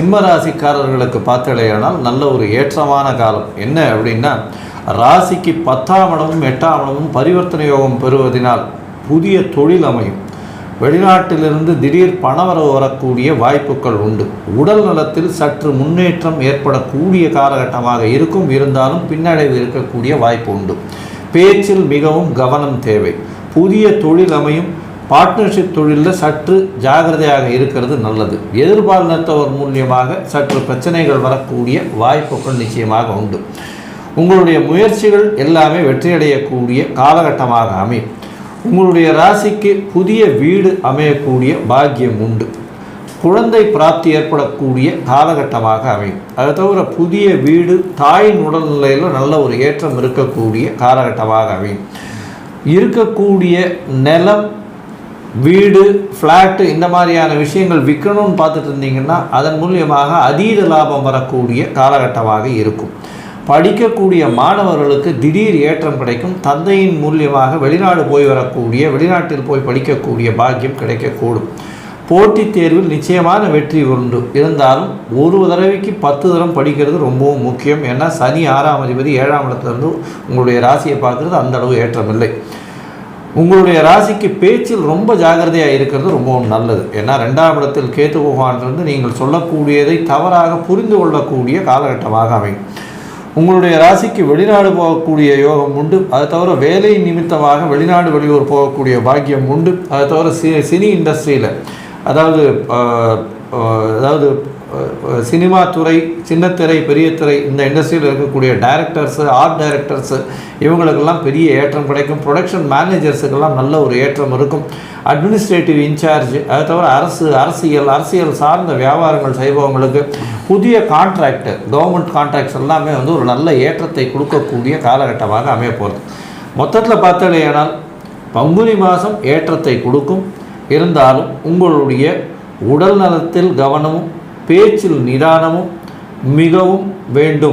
சிம்ம ராசிக்காரர்களுக்கு பார்த்தலையானால் நல்ல ஒரு ஏற்றமான காலம். என்ன அப்படின்னா ராசிக்கு பத்தாம் இடமும் எட்டாம் இடமும் பரிவர்த்தனை யோகம் பெறுவதனால் புதிய தொழில் அமையும். வெளிநாட்டிலிருந்து திடீர் பணவரவு வரக்கூடிய வாய்ப்புகள் உண்டு. உடல் நலத்தில் சற்று முன்னேற்றம் ஏற்படக்கூடிய காலகட்டமாக இருக்கும். இருந்தாலும் பின்னடைவு இருக்கக்கூடிய வாய்ப்பு உண்டு. பேச்சில் மிகவும் கவனம் தேவை. புதிய தொழில் அமையும். பார்ட்னர்ஷிப் தொழிலில் சற்று ஜாகிரதையாக இருக்கிறது நல்லது. எதிர்பாலினத்தவர் மூலியமாக சற்று பிரச்சனைகள் வரக்கூடிய வாய்ப்புகள் நிச்சயமாக உண்டு. உங்களுடைய முயற்சிகள் எல்லாமே வெற்றியடையக்கூடிய காலகட்டமாக அமையும். உங்களுடைய ராசிக்கு புதிய வீடு அமையக்கூடிய பாக்கியம் உண்டு. குழந்தை பிராப்தி ஏற்படக்கூடிய காலகட்டமாக அமையும். அதை தவிர புதிய வீடு தாயின் உடல்நிலையில் நல்ல ஒரு ஏற்றம் இருக்கக்கூடிய காலகட்டமாக அமையும். இருக்கக்கூடிய நிலம் வீடு ஃப்ளாட்டு இந்த மாதிரியான விஷயங்கள் விற்கணும்னு பார்த்துட்டு இருந்தீங்கன்னா அதன் மூலியமாக அதீத லாபம் வரக்கூடிய காலகட்டமாக இருக்கும். படிக்கக்கூடிய மாணவர்களுக்கு திடீர் ஏற்றம் கிடைக்கும். தந்தையின் மூலியமாக வெளிநாடு போய் வரக்கூடிய வெளிநாட்டில் போய் படிக்கக்கூடிய பாக்கியம் கிடைக்கக்கூடும். போட்டித் தேர்வில் நிச்சயமான வெற்றி உண்டு. இருந்தாலும் ஒரு தடவைக்கு பத்து தரம் படிக்கிறது ரொம்பவும் முக்கியம். ஏன்னா சனி ஆறாம் அதிபதி ஏழாம் இடத்துலேருந்து உங்களுடைய ராசியை பார்க்குறது அந்த அளவு ஏற்றமில்லை. உங்களுடைய ராசிக்கு பேச்சில் ரொம்ப ஜாகிரதையாக இருக்கிறது ரொம்பவும் நல்லது. ஏன்னா ரெண்டாம் இடத்தில் கேத்து பகவானிலிருந்து நீங்கள் சொல்லக்கூடியதை தவறாக புரிந்து கொள்ளக்கூடிய காலகட்டமாக அமையும். உங்களுடைய ராசிக்கு வெளிநாடு போகக்கூடிய யோகம் உண்டு. அதை தவிர வேலை நிமித்தமாக வெளிநாடு வெளியூர் போகக்கூடிய பாக்கியம் உண்டு. அதை தவிர சி சினி இண்டஸ்ட்ரியில் அதாவது அதாவது சினிமா துறை சின்னத்திரை பெரிய திரை இந்த இண்டஸ்ட்ரியில் இருக்கக்கூடிய டைரக்டர்ஸு ஆர்ட் டைரக்டர்ஸு இவங்களுக்கெல்லாம் பெரிய ஏற்றம் கிடைக்கும். ப்ரொடக்ஷன் மேனேஜர்ஸுக்கெல்லாம் நல்ல ஒரு ஏற்றம் இருக்கும். அட்மினிஸ்ட்ரேட்டிவ் இன்சார்ஜ் அதை தவிர அரசு அரசியல் அரசியல் சார்ந்த வியாபாரங்கள் செய்பவங்களுக்கு புதிய கான்ட்ராக்டு கவர்மெண்ட் கான்ட்ராக்ட்ஸ் எல்லாமே வந்து ஒரு நல்ல ஏற்றத்தை கொடுக்கக்கூடிய காலகட்டமாக அமைய போகிறது மொத்தத்தில் பார்த்தலையானால் பங்குனி மாதம் ஏற்றத்தை கொடுக்கும். இருந்தாலும் உங்களுடைய உடல் நலத்தில் கவனமும் பேச்சில் நிதானமும் மிகவும் வேண்டும்.